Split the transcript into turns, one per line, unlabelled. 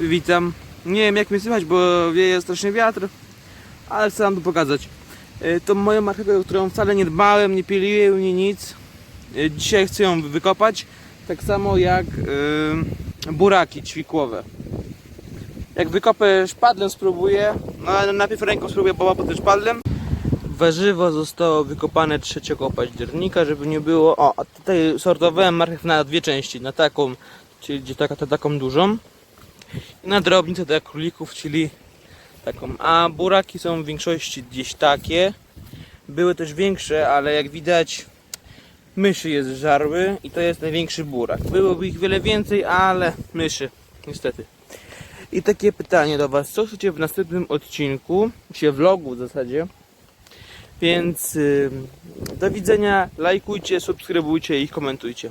Witam. Nie wiem jak mnie słychać, bo wieje strasznie wiatr, ale chcę wam to pokazać. Y, To moją marchewkę, którą wcale nie dbałem, nie piliłem, nie nic. Y, Dzisiaj chcę ją wykopać, tak samo jak y, buraki ćwikłowe. Jak wykopę szpadlem spróbuję, no ale najpierw ręką spróbuję, bo potem szpadlem. Warzywo zostało wykopane 3 października, żeby nie było. O, a tutaj sortowałem marchew na dwie części, na taką, czyli gdzie taka, taką dużą i na drobnicę dla królików, czyli taką. A buraki są w większości gdzieś takie. Były też większe, ale jak widać myszy je zżarły i to jest największy burak. Byłoby ich wiele więcej, ale myszy, niestety. I takie pytanie do Was, co chcecie w następnym odcinku, czy vlogu w zasadzie. Więc do widzenia, lajkujcie, subskrybujcie i komentujcie.